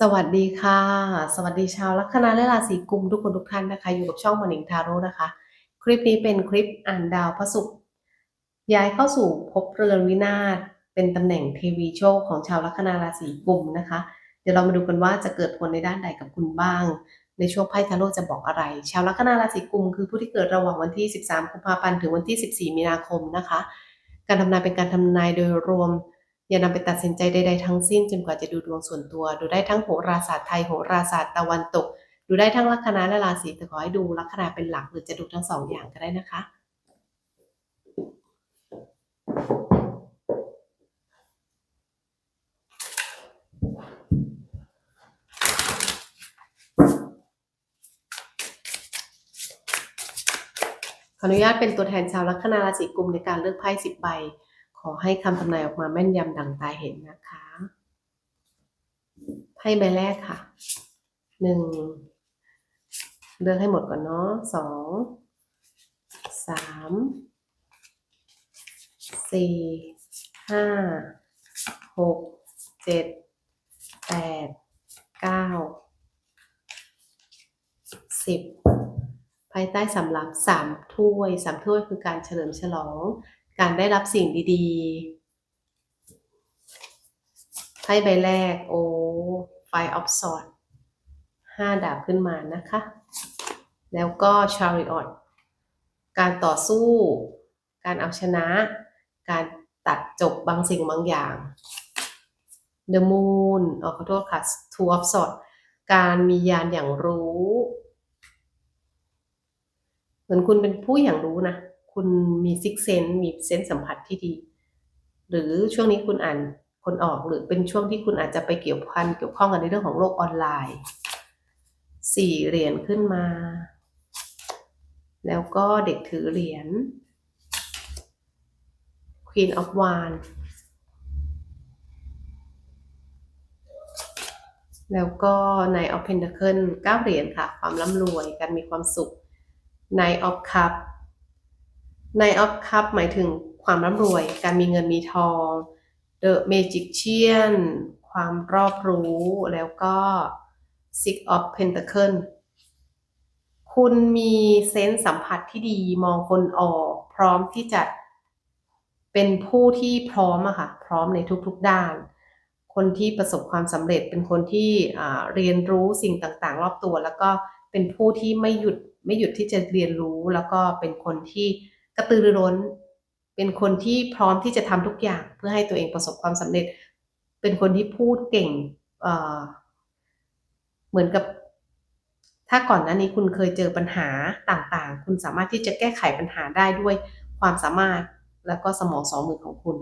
สวัสดีค่ะ สวัสดีชาวลัคนาและราศีกุมทุกคนทุกท่านนะคะ อยู่กับช่องมอนิงทาโร่นะคะ คลิปนี้เป็นคลิปอ่านดาวพระศุกร์ย้ายเข้าสู่ภพเรือนวินาศเป็นตำแหน่งเทวีโชคของชาวลัคนาราศีกุมนะคะ เดี๋ยวเรามาดูกันว่าจะเกิดผลในด้านใดกับคุณบ้าง ในช่วงไพ่ทาโร่จะบอกอะไร ชาวลัคนาราศีกุมคือผู้ที่เกิดระหว่างวันที่ 13กุมภาพันธ์ถึงวันที่ 14 มีนาคมนะคะ การทำนายเป็นการทำนายโดยรวม อย่านำไปตัดสินใจใด ๆ ทั้งสิ้นจนกว่าจะดูดวงส่วนตัว ดูได้ทั้งโหราศาสตร์ไทยโหราศาสตร์ตะวันตก ดูได้ทั้งลัคนาและราศีแต่ขอให้ดูลัคนาเป็นหลักหรือจะดูทั้งสองอย่างก็ได้นะคะขออนุญาตเป็นตัวแทนชาวลัคนาราศีกุมในการเลือกไพ่สิบใบ อให้คำทำนายออกมาแม่นยำดังตาเห็นนะคะไพ่ใบแรกค่ะหนึ่งเลือกให้หมดก่อนเนาะสองสามสี่ห้าหกเจ็ดแปดเก้าสิบภายใต้สำรับสามถ้วยสามถ้วยคือการเฉลิมฉลอง การได้รับสิ่งดีๆ ไพ่ใบแรก โอ้ ไฟออฟสอดห้าดาบขึ้นมานะคะ แล้วก็ชาริออตการต่อสู้ การเอาชนะ การตัดจบบางสิ่งบางอย่าง The Moon อ๋อขอโทษค่ะ Two of Swords การมียานอย่างรู้ เหมือนคุณเป็นผู้อย่างรู้นะ คุณมีซิกเซนมีเซนสัมผัสที่ดี หรือช่วงนี้คุณอ่านคนออกหรือเป็นช่วงที่คุณอาจจะไปเกี่ยวพันเกี่ยวข้องกันในเรื่องของโลกออนไลน์สี่เหรียญขึ้นมา แล้วก็เด็กถือเหรียญ Queen of Wands แล้วก็ Knight of Pentacle เก้าเหรียญค่ะ ความร่ำรวยการมีความสุข Knight of Cup n i g h t of Cup หมายถึงความร่ำรวย การมีเงินมีทอง The Magician ความรอบรู้แล้วก็ Six of pentacles คุณมีเซนส์สัมผัสที่ดีมองคนออก พร้อมที่จะเป็นผู้ที่พร้อมอะค่ะ พร้อมในทุกๆด้าน คนที่ประสบความสำเร็จเป็นคนที่เรียนรู้สิ่งต่างๆ รอบตัว แล้วก็เป็นผู้ที่ไม่หยุดไม่หยุดที่จะเรียนรู้ แล้วก็เป็นคนที่ กระตือรือร้น เป็นคนที่พร้อมที่จะทำทุกอย่างเพื่อให้ตัวเองประสบความสำเร็จ เป็นคนที่พูดเก่งเเหมือนกับ ถ้าก่อนหน้านี้คุณเคยเจอปัญหาต่างๆ คุณสามารถที่จะแก้ไขปัญหาได้ด้วยความสามารถแล้วก็สมองสองมือของคุณ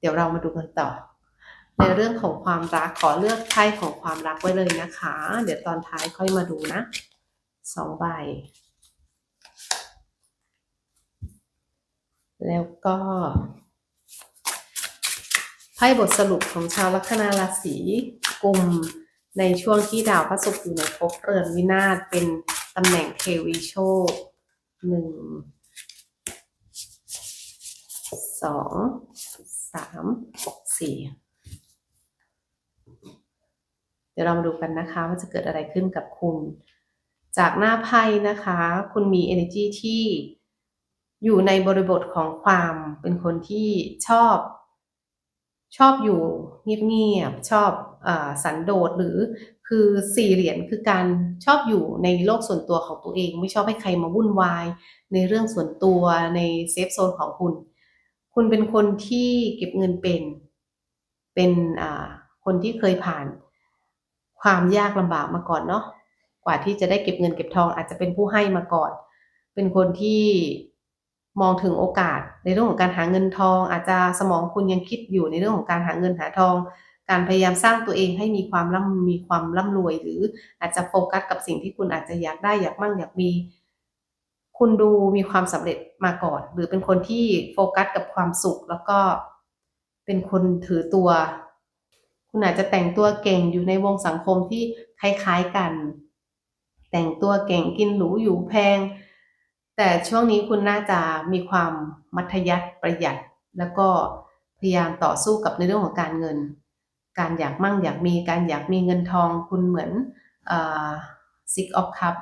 เดี๋ยวเรามาดูกันต่อ ในเรื่องของความรักขอเลือกไพ่ของความรักไว้เลยนะคะ เดี๋ยวตอนท้ายค่อยมาดูนะสองใบ แล้วก็ไพ่บทสรุปของชาวลัคนาราศีกุมในช่วงที่ดาวพระศุกร์อยู่ในภพเรือนวินาศเป็นตำแหน่งเทวีโชคหนึ่งสองสามสี่เดี๋ยวเรามาดูกันนะคะว่าจะเกิดอะไรขึ้นกับคุณ จากหน้าไพ่นะคะ คุณมี energy ที่ อยู่ในบริบทของความเป็นคนที่ชอบ ชอบอยู่เงียบๆชอบอสันโดษหรือคือสี่เหรียญคือการชอบอยู่ในโลกส่วนตัวของตัวเอง ไม่ชอบให้ใครมาวุ่นวาย ในเรื่องส่วนตัวในเซฟโซนของคุณ คุณเป็นคนที่เก็บเงินเป็น เป็นคนที่เคยผ่านความยากลำบากมาก่อนเนาะกว่าที่จะได้เก็บเงินเก็บทองอาจจะเป็นผู้ให้มาก่อน เป็นคนที่ มองถึงโอกาสในเรื่องของการหาเงินทอง อาจจะสมองคุณยังคิดอยู่ในเรื่องของการหาเงินหาทอง การพยายามสร้างตัวเองให้มีความร่ำมีความร่ำรวย หรืออาจจะโฟกัสกับสิ่งที่คุณอาจจะอยากได้อยากมั่งอยากมี คุณดูมีความสำเร็จมาก่อน หรือเป็นคนที่โฟกัสกับความสุข แล้วก็เป็นคนถือตัว คุณอาจจะแต่งตัวเก่งอยู่ในวงสังคมที่คล้ายๆกัน แต่งตัวเก่งกินหรูอยู่แพง แต่ช่วงนี้คุณน่าจะมีความมัธยัสถประหยัด แล้วก็พยายามต่อสู้กับในเรื่องของการเงิน การอยากมั่งอยากมีการอยากมีเงินทองคุณเหมือนเอ่อ six of cup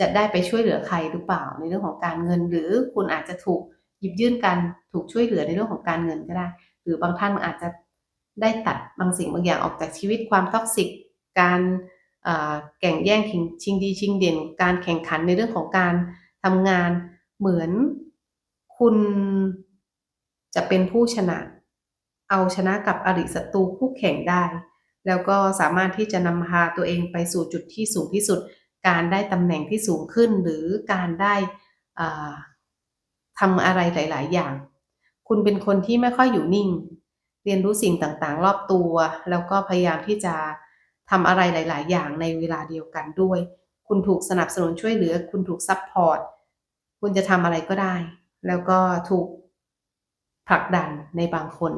จะได้ไปช่วยเหลือใครหรือเปล่าในเรื่องของการเงิน หรือคุณอาจจะถูกหยิบยื่นการถูกช่วยเหลือในเรื่องของการเงินก็ได้ หรือบางท่านอาจจะได้ตัดบางสิ่งบางอย่างออกจากชีวิตความท็อกซิกการแข่งแย่งชิงดีชิงเด่น การแข่งขันในเรื่องของการ ทำงานเหมือนคุณจะเป็นผู้ชนะ เอาชนะกับอริศัตรูคู่แข่งได้ แล้วก็สามารถที่จะนำพาตัวเองไปสู่จุดที่สูงที่สุด การได้ตำแหน่งที่สูงขึ้น หรือการได้ทำอะไรหลาย ๆ อย่าง คุณเป็นคนที่ไม่ค่อยอยู่นิ่ง เรียนรู้สิ่งต่าง ๆ รอบตัว แล้วก็พยายามที่จะทำอะไรหลาย ๆ อย่างในเวลาเดียวกันด้วย คุณถูกสนับสนุนช่วยเหลือ คุณถูกซัพพอร์ต คุณจะทำอะไรก็ได้ แล้วก็ถูกผลักดันในบางคน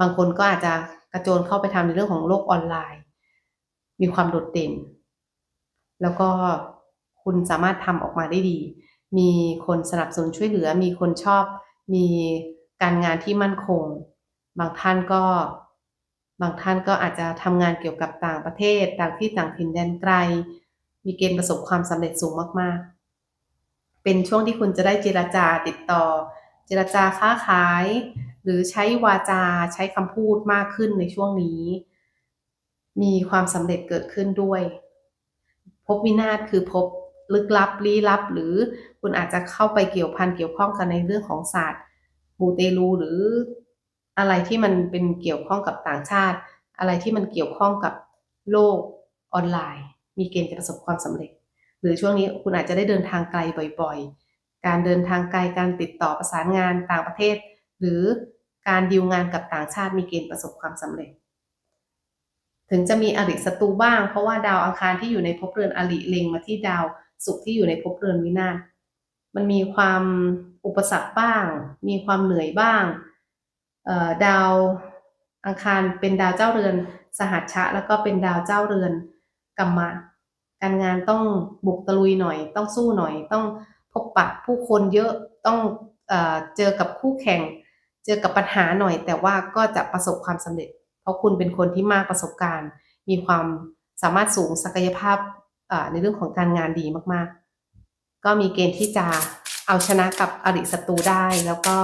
บางคนก็อาจจะกระโจนเข้าไปทำในเรื่องของโลกออนไลน์ มีความโดดเด่น แล้วก็คุณสามารถทำออกมาได้ดี มีคนสนับสนุนช่วยเหลือ มีคนชอบ มีการงานที่มั่นคง บางท่านก็บางท่านก็อาจจะทำงานเกี่ยวกับต่างประเทศ ต่างที่ต่างถิ่นแดนไกล มีเกณฑ์ประสบความสำเร็จสูงมาก ๆ เป็นช่วงที่คุณจะได้เจรจาติดต่อ เจรจาค้าขาย หรือใช้วาจาใช้คำพูดมากขึ้นในช่วงนี้ มีความสำเร็จเกิดขึ้นด้วยพบวินาศคือพบลึกลับลี้ลับ หรือคุณอาจจะเข้าไปเกี่ยวพันเกี่ยวข้องกันในเรื่องของศาสตร์มูเตลูหรืออะไรที่มันเป็นเกี่ยวข้องกับต่างชาติ อะไรที่มันเกี่ยวข้องกับโลกออนไลน์ มีเกณฑ์จะประสบความสำเร็จ หรือช่วงนี้คุณอาจจะได้เดินทางไกลบ่อยๆ การเดินทางไกลการติดต่อประสานงานต่างประเทศ หรือการดีลงานกับต่างชาติมีเกณฑ์ประสบความสำเร็จ ถึงจะมีอริศัตรูบ้าง เพราะว่าดาวอังคารที่อยู่ในภพเรือนอริเล็งมาที่ดาวศุกร์ที่อยู่ในภพเรือนวินาศมันมีความอุปสรรคบ้าง มีความเหนื่อยบ้างดาวอังคารเป็นดาวเจ้าเรือน สหัชชะ แล้วก็เป็นดาวเจ้าเรือน กัมมะการงานต้องบุกตะลุยหน่อย ต้องสู้หน่อย ต้องพบปะผู้คนเยอะต้องเอเจอกับคู่แข่ง เจอกับปัญหาหน่อย แต่ว่าก็จะประสบความสำเร็จ เพราะคุณเป็นคนที่มากประสบการณ์ มีความสามารถสูงศักยภาพในเรื่องของการงานดีมากๆ ก็มีเกณฑ์ที่จะเอาชนะกับอริศัตรูได้ แล้วก็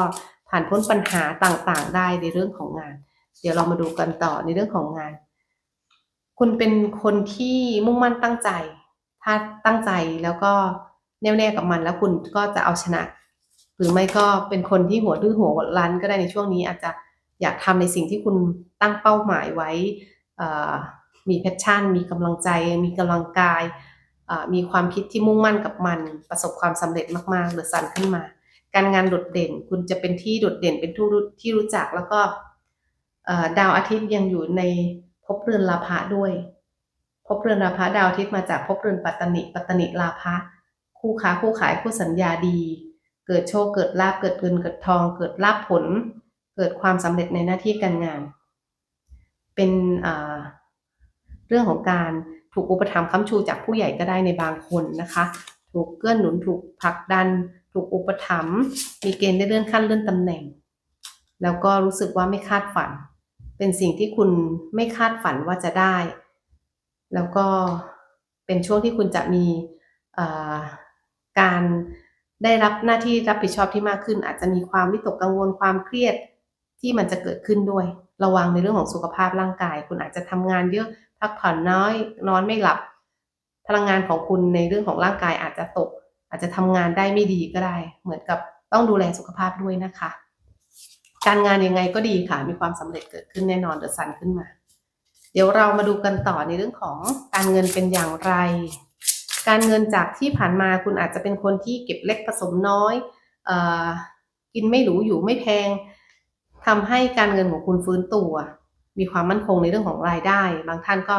ผ่านพ้นปัญหาต่างๆ ได้ในเรื่องของงาน เดี๋ยวเรามาดูกันต่อในเรื่องของงาน คุณเป็นคนที่มุ่งมั่นตั้งใจ ถ้าตั้งใจแล้วก็แน่วแน่กับมัน แล้วคุณก็จะเอาชนะ หรือไม่ก็เป็นคนที่หัวดื้อหัวรั้นก็ได้ในช่วงนี้ อาจจะอยากทำในสิ่งที่คุณตั้งเป้าหมายไว้ มีแพชชั่น มีกำลังใจ มีกำลังกาย มีความคิดที่มุ่งมั่นกับมัน ประสบความสำเร็จมากๆหรือสั่นขึ้นมา การงานโดดเด่น คุณจะเป็นที่โดดเด่นเป็นที่รู้จักแล้วก็ดาวอาทิตย์ยังอยู่ใน ภพเรือนลาภะด้วยภพเรือนลาภะดาวอาทิตย์มาจากภพเรือนปัตตนิปัตตนิลาภะคู่ค้าคู่ขายคู่สัญญาดี เกิดโชคเกิดลาภเกิดเงินเกิดทอง เกิดลาภผล เกิดความสำเร็จในหน้าที่การงาน เป็นเรื่องของการถูกอุปถัมภ์ค้ำชูจากผู้ใหญ่ก็ได้ในบางคนนะคะ ถูกเกื้อหนุนถูกผลักดัน ถูกอุปถัมภ์มีเกณฑ์ได้เลื่อนขั้นเลื่อนตำแหน่ง แล้วก็รู้สึกว่าไม่คาดฝัน เป็นสิ่งที่คุณไม่คาดฝันว่าจะได้ แล้วก็เป็นช่วงที่คุณจะมีการได้รับหน้าที่รับผิดชอบที่มากขึ้น อาจจะมีความวิตกกังวลความเครียดที่มันจะเกิดขึ้นด้วย ระวังในเรื่องของสุขภาพร่างกาย คุณอาจจะทำงานเยอะพักผ่อนน้อยนอนไม่หลับ พลังงานของคุณในเรื่องของร่างกายอาจจะตก อาจจะทำงานได้ไม่ดีก็ได้ เหมือนกับต้องดูแลสุขภาพด้วยนะคะ การงานยังไงก็ดีค่ะ มีความสำเร็จเกิดขึ้นแน่นอนเดอะซันขึ้นมา เดี๋ยวเรามาดูกันต่อในเรื่องของการเงินเป็นอย่างไร การเงินจากที่ผ่านมาคุณอาจจะเป็นคนที่เก็บเล็กผสมน้อยอกินไม่หรูอยู่ไม่แพงทำให้การเงินของคุณฟื้นตัว มีความมั่นคงในเรื่องของรายได้ บางท่านก็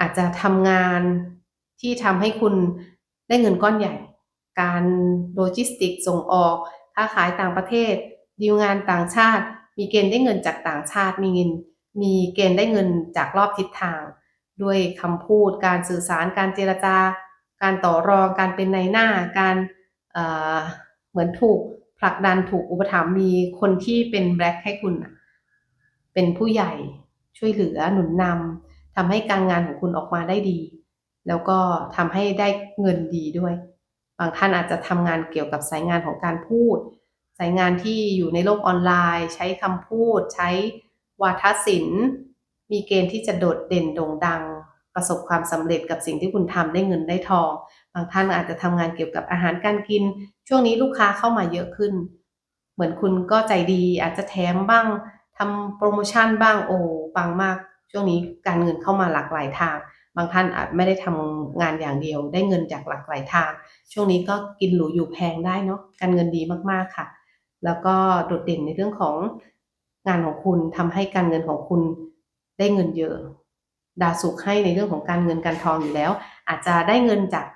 อาจจะทำงานที่ทำให้คุณได้เงินก้อนใหญ่ การโลจิสติกส่งออกค้าขายต่างประเทศ ดีลงานต่างชาติ มีเกณฑ์ได้เงินจากต่างชาติ มีเงิน มีเกณฑ์ได้เงินจากรอบทิศทาง ด้วยคำพูด การสื่อสาร การเจรจา การต่อรอง การเป็นในหน้า การเเหมือนถูกผลักดันถูกอุปถัมภ์มีคนที่เป็นแบล็คให้คุณเป็นผู้ใหญ่ช่วยเหลือหนุนนำทำให้การงานของคุณออกมาได้ดี แล้วก็ทำให้ได้เงินดีด้วย บางท่านอาจจะทำงานเกี่ยวกับสายงานของการพูด สายงานที่อยู่ในโลกออนไลน์ ใช้คำพูด ใช้วาทศิลป์ มีเกณฑ์ที่จะโดดเด่นโด่งดัง ประสบความสำเร็จกับสิ่งที่คุณทำได้เงินได้ทอง บางท่านอาจจะทำงานเกี่ยวกับอาหารการกิน ช่วงนี้ลูกค้าเข้ามาเยอะขึ้น เหมือนคุณก็ใจดีอาจจะแถมบ้างทำโปรโมชั่นบ้างโอ้ปังมาก ช่วงนี้การเงินเข้ามาหลากหลายทาง บางท่านอาจไม่ได้ทำงานอย่างเดียว ได้เงินจากหลากหลายทาง ช่วงนี้ก็กินหรูอยู่แพงได้เนาะการเงินดีมากๆค่ะ แล้วก็โดดเด่นในเรื่องของงานของคุณทำให้การเงินของคุณได้เงินเยอะ ดาวสุขให้ในเรื่องของการเงินการทองอยู่แล้ว อาจจะได้เงินจาก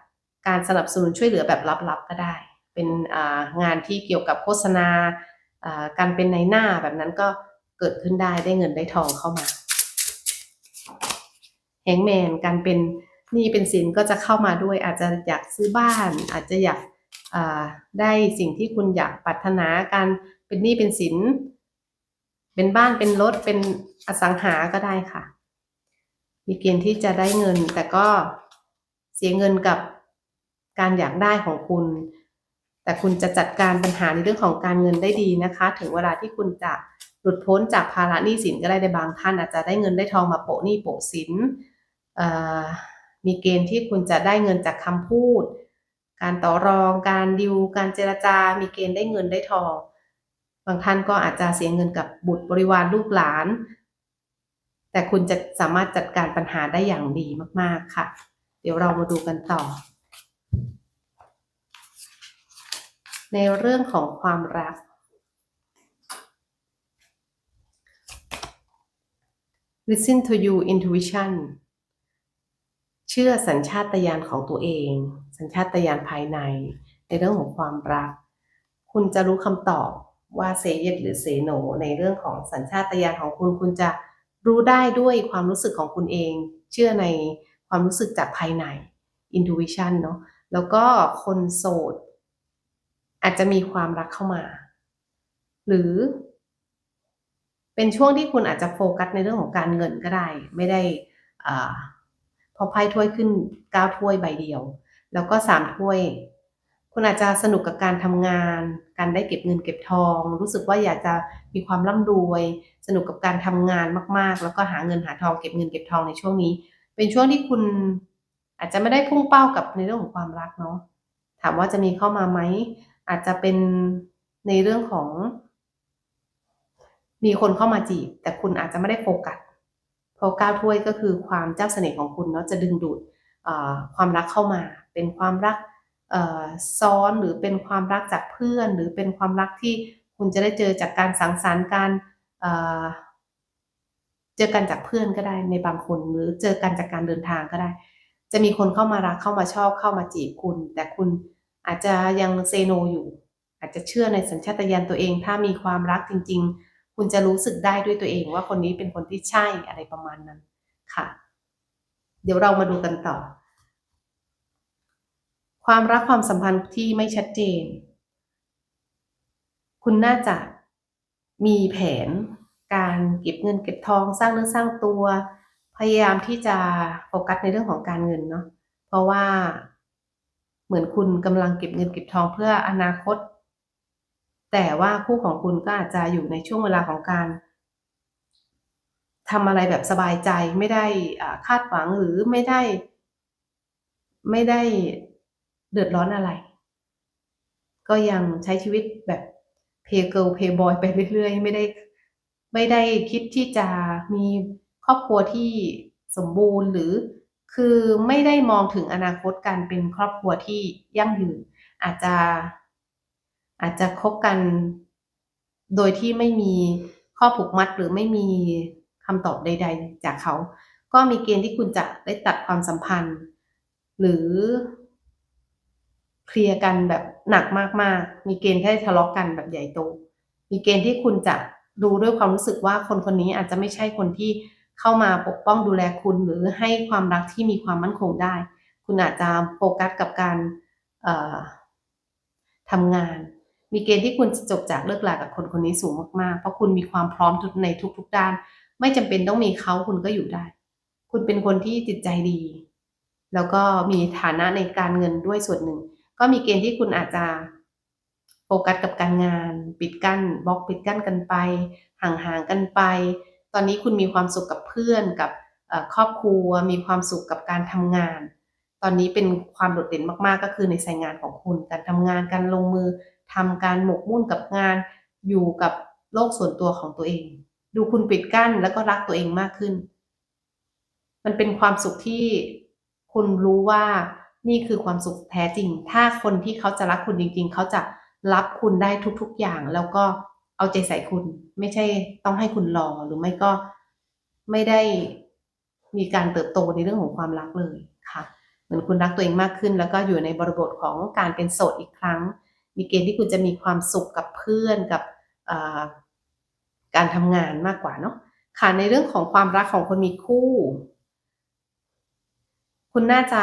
การสนับสนุนช่วยเหลือแบบลับๆก็ได้ เป็นงานที่เกี่ยวกับโฆษณาการเป็นในหน้าแบบนั้นก็เกิดขึ้นได้ได้เงินได้ทองเข้ามาแฮงแมนการเป็นนี้เป็นสินก็จะเข้ามาด้วย อาจจะอยากซื้อบ้าน อาจจะอยาก ได้สิ่งที่คุณอยากปรารถนาการเป็นหนี้เป็นสิน เป็นบ้านเป็นรถเป็นอสังหาก็ได้ค่ะ มีเกณฑ์ที่จะได้เงิน แต่ก็เสียเงินกับการอยากได้ของคุณ แต่คุณจะจัดการปัญหาในเรื่องของการเงินได้ดีนะคะ ถึงเวลาที่คุณจะหลุดพ้นจากภาระหนี้สินก็ได้ในบางท่านอาจจะได้เงินได้ทองมาโปะหนี้โปะสินมีเกณฑ์ที่คุณจะได้เงินจากคำพูด การต่อรอง การดิว การเจรจา มีเกณฑ์ได้เงินได้ทอง บางท่านก็อาจจะเสียเงินกับบุตรบริวารลูกหลาน แต่คุณจะสามารถจัดการปัญหาได้อย่างดีมากๆค่ะ เดี๋ยวเรามาดูกันต่อ ในเรื่องของความรัก listen to you intuition เชื่อสัญชาตญาณของตัวเอง สัญชาตญาณภายใน ในเรื่องของความรัก คุณจะรู้คำตอบว่าเซเยหรือเซโนในเรื่องของสัญชาตญาณของคุณคุณจะรู้ได้ด้วยความรู้สึกของคุณเอง เชื่อในความรู้สึกจากภายใน intuition เนาะแล้วก็คนโสด อาจจะมีความรักเข้ามา หรือ เป็นช่วงที่คุณอาจจะโฟกัสในเรื่องของการเงินก็ได้ ไม่ได้อพอไพ่ถ้วยขึ้นเก้าถ้วยใบเดียว แล้วก็สามถ้วย คุณอาจจะสนุกกับการทำงาน การได้เก็บเงินเก็บทอง รู้สึกว่าอยากจะมีความร่ำรวย สนุกกับการทำงานมาก ๆ แล้วก็หาเงินหาทองเก็บเงินเก็บทองในช่วงนี้ เป็นช่วงที่คุณอาจจะไม่ได้พุ่งเป้ากับในเรื่องของความรักเนาะ ถามว่าจะมีเข้ามาไหม อาจจะเป็นในเรื่องของ มีคนเข้ามาจีบ แต่คุณอาจจะไม่ได้โฟกัสเพราะก้าวถ้วยก็คือความเจ้าเสน่ห์ของคุณเนาะจะดึงดูด ความรักเข้ามา เป็นความรักซ้อนหรือเป็นความรักจากเพื่อน หรือเป็นความรักที่คุณจะได้เจอจากการสังสรรค์การเจอกันจากเพื่อนก็ได้ในบางคนหรือเจอกันจากการเดินทางก็ได้ จะมีคนเข้ามารักเข้ามาชอบเข้ามาจีบคุณ แต่คุณอาจจะยังเซโนอยู่ อาจจะเชื่อในสัญชาตญาณตัวเอง ถ้ามีความรักจริง ๆ คุณจะรู้สึกได้ด้วยตัวเองว่าคนนี้เป็นคนที่ใช่อะไรประมาณนั้นค่ะ เดี๋ยวเรามาดูกันต่อ ความรักความสัมพันธ์ที่ไม่ชัดเจน คุณน่าจะมีแผนการเก็บเงินเก็บทองสร้างเรื่องสร้างตัว พยายามที่จะโฟกัสในเรื่องของการเงินเนาะเพราะว่าเหมือนคุณกำลังเก็บเงินเก็บทองเพื่ออนาคต แต่ว่าคู่ของคุณก็อาจจะอยู่ในช่วงเวลาของการทำอะไรแบบสบายใจไม่ได้คาดหวังหรือไม่ได้ ไม่ได้ เดือดร้อนอะไร ก็ยังใช้ชีวิตแบบเพย์เกิลเพย์บอยไปเรื่อยๆ ไม่ได้ ไม่ได้คิดที่จะมีครอบครัวที่สมบูรณ์หรือคือไม่ได้มองถึงอนาคตการเป็นครอบครัวที่ยั่งยืน อาจจะอาจจะคบกันโดยที่ไม่มีข้อผูกมัดหรือไม่มีคำตอบใด ๆ จากเขา ก็มีเกณฑ์ที่คุณจะได้ตัดความสัมพันธ์ หรือ เคลียร์กันแบบหนักมากๆ มีเกณฑ์แค่ทะเลาะกกันแบบใหญ่โต มีเกณฑ์ที่คุณจะดูด้วยความรู้สึกว่าคนคนนี้อาจจะไม่ใช่คนที่เข้ามาปกป้องดูแลคุณหรือให้ความรักที่มีความมั่นคงได้ คุณอาจจะโฟกัสกับการทำงาน มีเกณฑ์ที่คุณจะจบจากเลิกลากับคนคนนี้สูงมากๆ เพราะคุณมีความพร้อมในทุก ๆ ด้าน ไม่จำเป็นต้องมีเขาคุณก็อยู่ได้ คุณเป็นคนที่จิตใจดี แล้วก็มีฐานะในการเงินด้วยส่วนหนึ่ง ก็มีเกณฑ์ที่คุณอาจจะโฟกัสกับการงาน ปิดกั้นบล็อกปิดกั้นกันไป ห่างๆกันไป ตอนนี้คุณมีความสุขกับเพื่อนกับครอบครัว มีความสุขกับการทำงาน ตอนนี้เป็นความโดดเด่นมากๆ ก็คือในสายงานของคุณ การทำงานการลงมือทำการหมกมุ่นกับงาน อยู่กับโลกส่วนตัวของตัวเอง ดูคุณปิดกั้นแล้วก็รักตัวเองมากขึ้น มันเป็นความสุขที่คุณรู้ว่า นี่คือความสุขแท้จริง ถ้าคนที่เขาจะรักคุณจริง ๆ เขาจะรับคุณได้ทุก ๆ อย่าง แล้วก็เอาใจใส่คุณ ไม่ใช่ต้องให้คุณรอหรือไม่ก็ไม่ได้มีการเติบโตในเรื่องของความรักเลยค่ะ เหมือนคุณรักตัวเองมากขึ้น แล้วก็อยู่ในบริบทของการเป็นโสดอีกครั้ง มีเกณฑ์ที่คุณจะมีความสุขกับเพื่อนกับการทำงานมากกว่าเนาะค่ะในเรื่องของความรักของคนมีคู่ คุณน่าจะ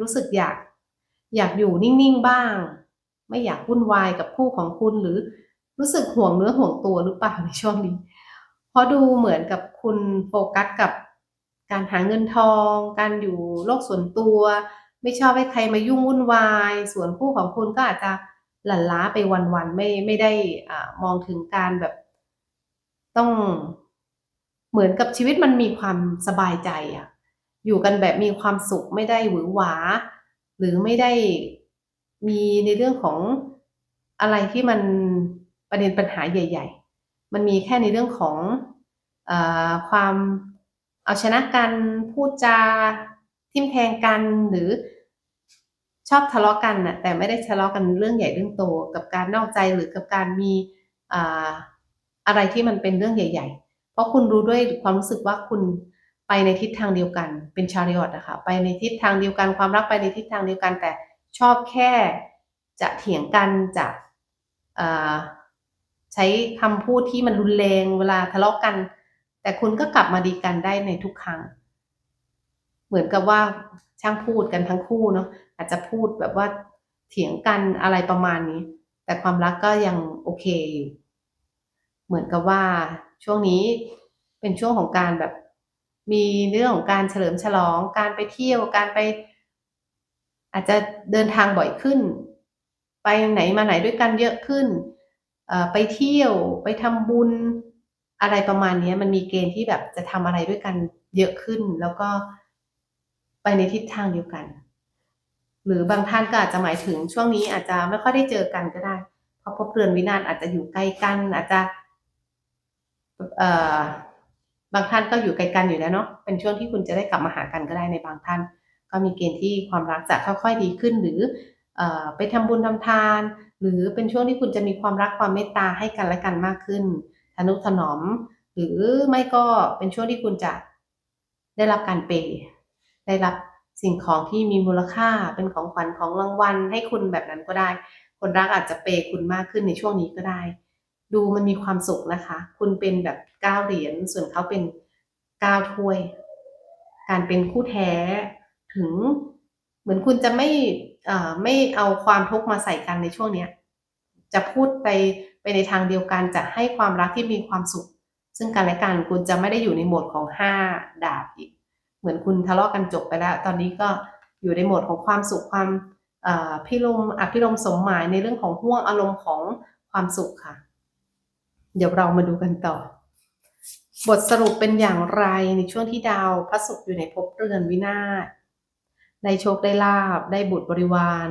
รู้สึกอยากอยากอยู่นิ่งๆบ้าง ไม่อยากวุ่นวายกับคู่ของคุณหรือรู้สึกห่วงเนื้อห่วงตัวหรือเปล่าในช่วงนี้ เพราะดูเหมือนกับคุณโฟกัสกับการหาเงินทอง การอยู่โลกส่วนตัว ไม่ชอบให้ใครมายุ่งวุ่นวาย ส่วนคู่ของคุณก็อาจจะหลั่นล้าไปวันๆไม่ไม่ได้อ่ามองถึงการแบบ ต้องเหมือนกับชีวิตมันมีความสบายใจอะ อยู่กันแบบมีความสุขไม่ได้หวือหวา หรือไม่ได้มีในเรื่องของอะไรที่มันประเด็นปัญหาใหญ่ ๆ มันมีแค่ในเรื่องของอความเอาชนะกันพูดจาทิมแทงกันหรือชอบทะเลาะกันน่ะแต่ไม่ได้ทะเลาะกันเรื่องใหญ่เรื่องโต กับการนอกใจหรือกับการมีออะไรที่มันเป็นเรื่องใหญ่ ๆ เพราะคุณรู้ด้วยความรู้สึกว่าคุณ ไปในทิศทางเดียวกัน เป็นชาริออตนะคะไปในทิศทางเดียวกันความรักไปในทิศทางเดียวกัน แต่ชอบแค่จะเถียงกันจะใช้คำพูดที่มันรุนแรงเวลาทะเลาะกัน แต่คุณก็กลับมาดีกันได้ในทุกครั้ง เหมือนกับว่าช่างพูดกันทั้งคู่เนาะอาจจะพูดแบบว่าเถียงกันอะไรประมาณนี้ แต่ความรักก็ยังโอเคอยู่ เหมือนกับว่าช่วงนี้เป็นช่วงของการแบบ มีเรื่องของการเฉลิมฉลอง การไปเที่ยว การไป อาจจะเดินทางบ่อยขึ้น ไปไหนมาไหนด้วยกันเยอะขึ้น ไปเที่ยว ไปทำบุญ อะไรประมาณนี้มันมีเกณฑ์ที่แบบจะทำอะไรด้วยกันเยอะขึ้น แล้วก็ไปในทิศทางเดียวกัน หรือบางท่านก็อาจจะหมายถึงช่วงนี้อาจจะไม่ค่อยได้เจอกันก็ได้ เพราะพบเรือนวินาศอาจจะอยู่ใกล้กัน อาจจะ บางท่านก็อยู่ไกลกันอยู่แล้วเนาะเป็นช่วงที่คุณจะได้กลับมาหากันก็ได้ในบางท่าน ก็มีเกณฑ์ที่ความรักจะค่อยๆดีขึ้น หรืออไปทำบุญทำทาน หรือเป็นช่วงที่คุณจะมีความรักความเมตตาให้กันและกันมากขึ้นทนุถนอม หรือไม่ก็เป็นช่วงที่คุณจะได้รับการเปย์ได้รับสิ่งของที่มีมูลค่าเป็นของขวัญของรางวัลให้คุณแบบนั้นก็ได้ คนรักอาจจะเปย์คุณมากขึ้นในช่วงนี้ก็ได้ ดูมันมีความสุขนะคะ คุณเป็นแบบเก้าเหรียญส่วนเขาเป็นเก้าถ้วย การเป็นคู่แท้ถึงเหมือนคุณจะไม่ไม่เอาความทุกข์มาใส่กันในช่วงเนี้ยจะพูดไปไปในทางเดียวกันจะให้ความรักที่มีความสุข ซึ่งกันและกันคุณจะไม่ได้อยู่ในโหมดของห้าดาบอีก เหมือนคุณทะเลาะกันจบไปแล้ว ตอนนี้ก็อยู่ในโหมดของความสุขความพิรมอภิรมสมหมายในเรื่องของห่วงอารมณ์ของความสุขค่ะ เดี๋ยวเรามาดูกันต่อ บทสรุปเป็นอย่างไรในช่วงที่ดาวพระศุกร์อยู่ในภพเรือนวินาศได้โชคได้ลาบได้บุตรบริวาร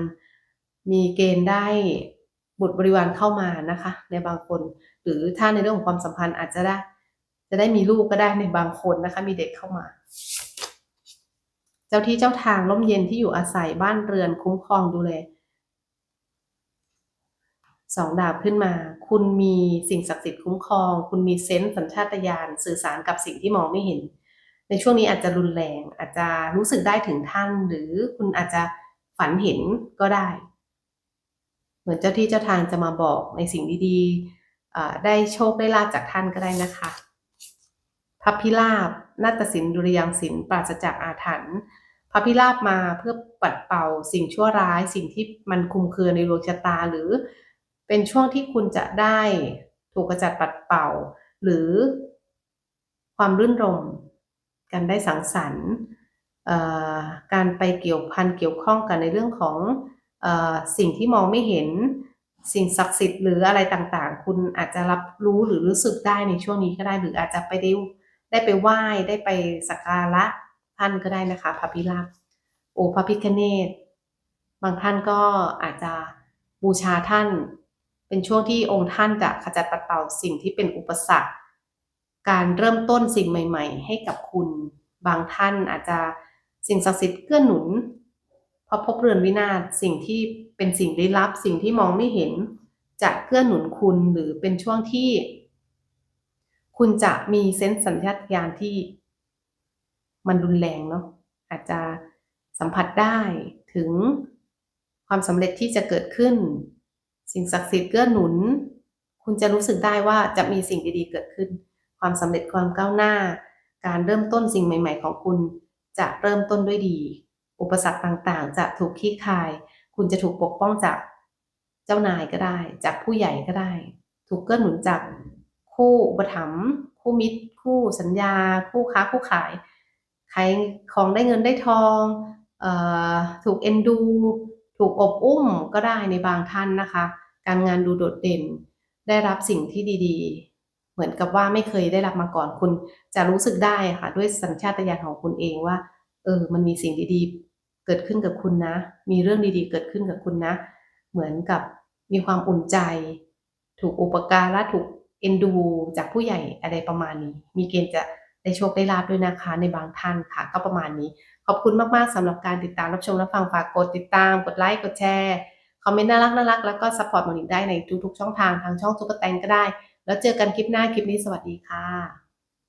มีเกณฑ์ได้บุตรบริวารเข้ามานะคะ ในบางคน หรือถ้าในเรื่องของความสัมพันธ์อาจจะได้ จะได้มีลูกก็ได้ในบางคนนะคะ มีเด็กเข้ามา เจ้าที่เจ้าทางร่มเย็นที่อยู่อาศัยบ้านเรือนคุ้มครองดูแล สองดาบขึ้นมา คุณมีสิ่งศักดิ์สิทธิ์คุ้มครอง คุณมีเซนส์สัญชาตญาณสื่อสารกับสิ่งที่มองไม่เห็น ในช่วงนี้อาจจะรุนแรง อาจจะรู้สึกได้ถึงท่าน หรือคุณอาจจะฝันเห็นก็ได้ เหมือนเจ้าที่เจ้าทางจะมาบอกในสิ่งดีๆได้โชคได้ลาบจากท่านก็ได้นะคะพับพิราบนาฏศิลป์ดุริยางศิลป์ปราศจากอาถรรพ์พระพิราบมาเพื่อปัดเป่าสิ่งชั่วร้าย สิ่งที่มันคุมเครือในดวงชะตาหรือ เป็นช่วงที่คุณจะได้ถูกกระจัดปัดเป่า หรือความรื่นรม การได้สังสรรค์การไปเกี่ยวพันเกี่ยวข้องกันในเรื่องของเอ่อสิ่งที่มองไม่เห็น สิ่งศักดิ์สิทธิ์หรืออะไรต่างๆ คุณอาจจะรับรู้หรือรู้สึกได้ในช่วงนี้ก็ได้ หรืออาจจะไปได้ได้ไปไหว้ได้ไปสักการะท่านก็ได้นะคะพระพิราบโอพระพิคเนตบางท่านก็อาจจะบูชาท่าน เป็นช่วงที่องค์ท่านจะขจัดปัดเป่าสิ่งที่เป็นอุปสรรค การเริ่มต้นสิ่งใหม่ ๆ ให้กับคุณ บางท่านอาจจะสิ่งศักดิ์สิทธิ์เกื้อหนุนพอพบเรือนวินาศสิ่งที่เป็นสิ่งลี้ลับ สิ่งที่มองไม่เห็น จะเกื้อหนุนคุณหรือเป็นช่วงที่ คุณจะมีเซนส์สัญชาตญาณที่ มันรุนแรงเนาะอาจจะสัมผัสได้ถึงความสำเร็จที่จะเกิดขึ้น สิ่งศักดิ์สิทธิ์เกื้อหนุน คุณจะรู้สึกได้ว่าจะมีสิ่งดีๆเกิดขึ้น ความสำเร็จความก้าวหน้า การเริ่มต้นสิ่งใหม่ ๆ ของคุณจะเริ่มต้นด้วยดี อุปสรรคต่างๆ จะถูกคลี่คลาย คุณจะถูกปกป้องจากเจ้านายก็ได้ จากผู้ใหญ่ก็ได้ ถูกเกื้อหนุนจากคู่อุปถัมภ์คู่มิตร คู่สัญญา คู่ค้าคู่ขายขายของได้เงินได้ทองออถูกเอ็นดู ถูกอบอุ้มก็ได้ในบางท่านนะคะ การงานดูโดดเด่น ได้รับสิ่งที่ดีๆ เหมือนกับว่าไม่เคยได้รับมาก่อนคุณ จะรู้สึกได้ค่ะ ด้วยสัญชาตญาณของคุณเองว่า เออ มันมีสิ่งดีๆ เกิดขึ้นกับคุณนะ มีเรื่องดีๆ เกิดขึ้นกับคุณนะ เหมือนกับมีความอุ่นใจ ถูกอุปการะถูกเอ็นดูจากผู้ใหญ่อะไรประมาณนี้ มีเกณฑ์จะได้โชคได้ลาบด้วยนะคะในบางท่านค่ะก็ประมาณนี้ ขอบคุณมาก ๆสำหรับการติดตามรับชมรับฟังฝากกดติดตาม กดไลค์กดแชร์ คอมเมนต์น่ารักน่ารักแล้วก็ซัพพอร์ตหมอนิกได้ในทุกๆช่องทางทางช่องซุปเปอร์แตงก็ได้ แล้วเจอกันคลิปหน้าคลิปนี้สวัสดีค่ะ